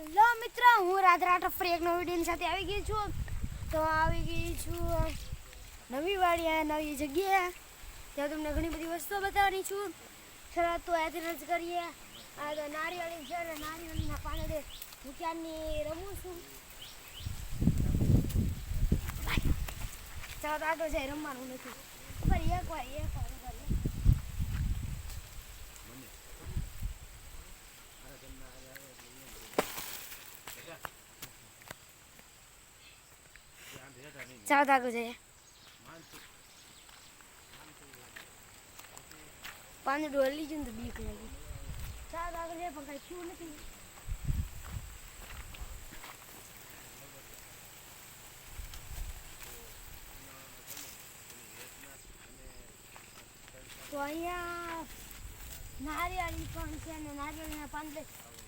Hello મિત્ર, હું રાધા રાઠ ફરી એક નવી વીડિયો સાથે આવી ગઈ છું. તો આવી ગઈ છું નવી વાડી નવી જગ્યાએ ત્યાં તમને ઘણી બધી વસ્તુઓ બતાવવાની છું. શરૂઆત તો અહીંયાથી જ કરીએ. આ તો નારિયેળી છે અને નારિયેળીના પાંદડે હું રમું છું? ચાલો તો આગળ જાય રમવાનું નથી ફરી એક વાર એક વાર કરીએ તો આગળ જઈએ. હલી ગયું ને તો બીક લાગી. તો આગળ જઈએ, પણ તો અહીંયા નારિયેળી પણ છે અને નારિયેળીના પાંદડે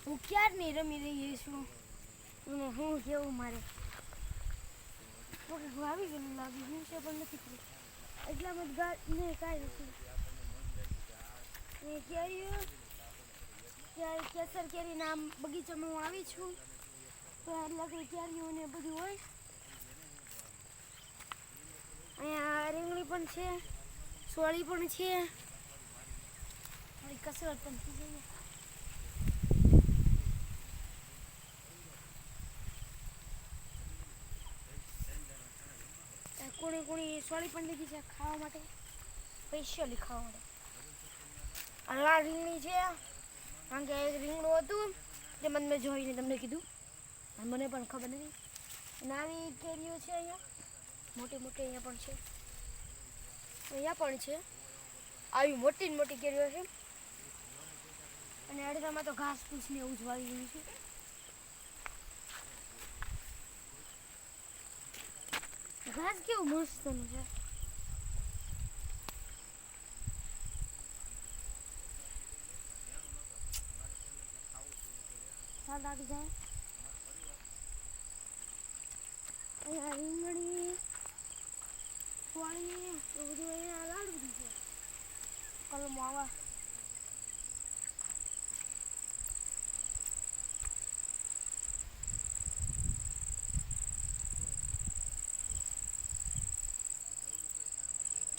હું ક્યારની રમી રહી છું? અને હું કેવું મારે? લાગી હું પણ નથી કરી એટલામાં જ ગા ને ને કેરીઓ કેસર કેરીના આમ બગીચામાં હું આવી છું. તો કે કેરીઓ ને બધું હોય. અહીંયા રીંગણી પણ છે, સોળી પણ છે. કસરત પણ થઈ જઈએ કોણી કોણી સોળી પણ લીધી છે ખાવા માટે. સ્પેશિયલી ખાવા માટે. આ રીંગણી છે. કારણ કે એક રીંગણું હતું તે મને મેં જોઈને તમને કીધું. અને મને પણ ખબર નથી. અને આવી કેરીઓ છે અહીંયા. મોટી મોટી અહીંયા પણ છે. અહીંયા પણ છે. આવી મોટી મોટી કેરીઓ છે. અને અડધામાં તો ઘાસ ફૂસ ને એવું જ વાવી ગયું છે. ઘાસ કેવું મસ્તનું છે ચાલ આગળ જાય અહીંયા રીંગણી સોળી એવું બધું અહીંયા બધું છે કલમો આવા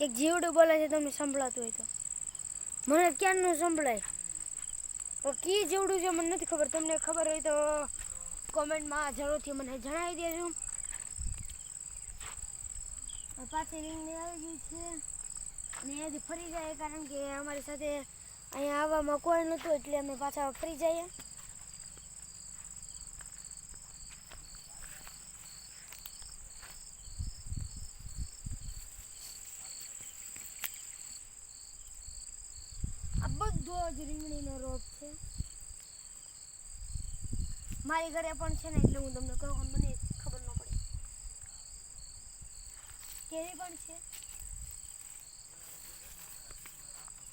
કે જીવડું બોલે છે તમને સંભળાતું હોય તો. મને ક્યારનું સંભળાય? તો કી જીવડું છે મને નથી ખબર. તમને ખબર હોય તો કોમેન્ટમાં જરૂરથી મને જણાવી દેજો. પાછી રીંગણી આવી ગઈ છે. ને અહીંયાથી ફરી જાય કારણ કે અમારી સાથે અહીંયા આવવામાં કોઈ નહોતું એટલે અમે પાછા ફરી જઈએ. આ બધો જ રીંગણીનો રોપ છે. મારી ઘરે પણ છે ને એટલે હું તમને કહું મને ખબર ન પડે. કેરી પણ છે.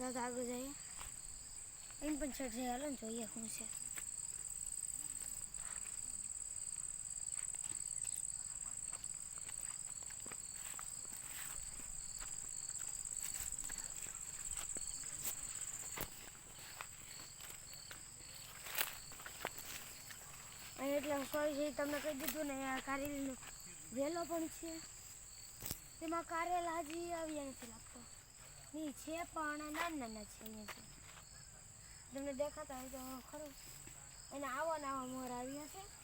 આગળ જઈએ. એમ પણ છઠ જઈએ હાલો જોઈએ શું છે. એટલે કોઈ છે તમને કહી દીધું ને, આ કારેલીનો વેલો પણ છે. તેમાં કારેલા હજી આવ્યા નથી લાગતો. નહીં છે પણ, નાના નાના છે અહીંયા તમને દેખાતા હોય તો ખરું. એને આવા ને આવા મોર આવ્યા છે.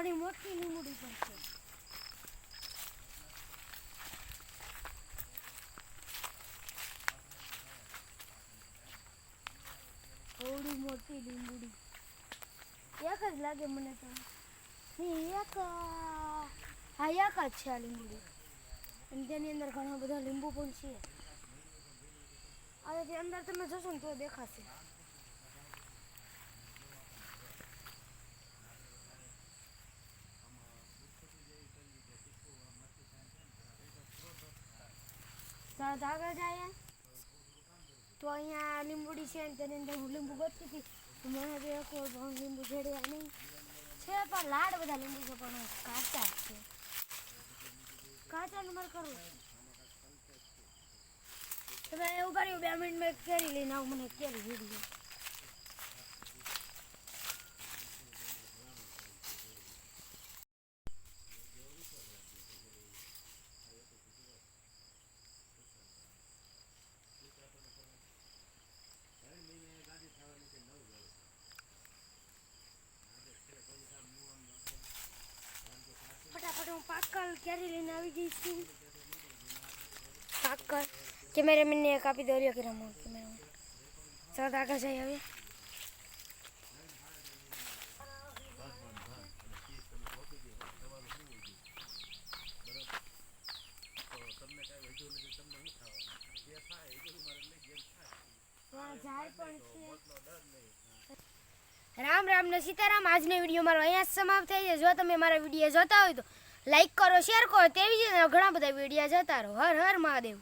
ઘણી મોટી લીમડી પણ છે. થોડી મોટી લીંબુડી. એક જ લાગે મને તો. એક, હા, એક જ છે આ લીંબુડી. અને તેની અંદર ઘણા બધા લીંબુ પણ છે. હવે અંદર તમે જશો ને તો દેખાશે. તો આગળ જાય તો અહીંયા લીંબુડી છે તેની અંદર હું લીંબુ ગોતતી હતી. મને બે લીંબુ જડ્યા નહીં. છે પણ લાડ બધા લીંબુ છે, પણ કાચા છે. કાચા નંબર કરું તમે એવું કર્યું, બે મિનિટ મેં કેરી લઈને આવું, મને કેરી દીધી કેરી લઈને આવી ગઈ છું? પાકલ કેમેરામેનને કાપી દો, રહ્યો કે રમો કેમેરામેન સરદ આગળ જઈએ હવે. રામ રામ ને સીતારામ, આજનો વીડિયો મારો અહીંયા સમાપ્ત થઈ છે જો તમે મારા વીડિયો જોતા હોય તો લાઈક કરો શેર કરો તેવી જ ઘણા બધા વિડીયા જતા રહો. હર હર મહાદેવ.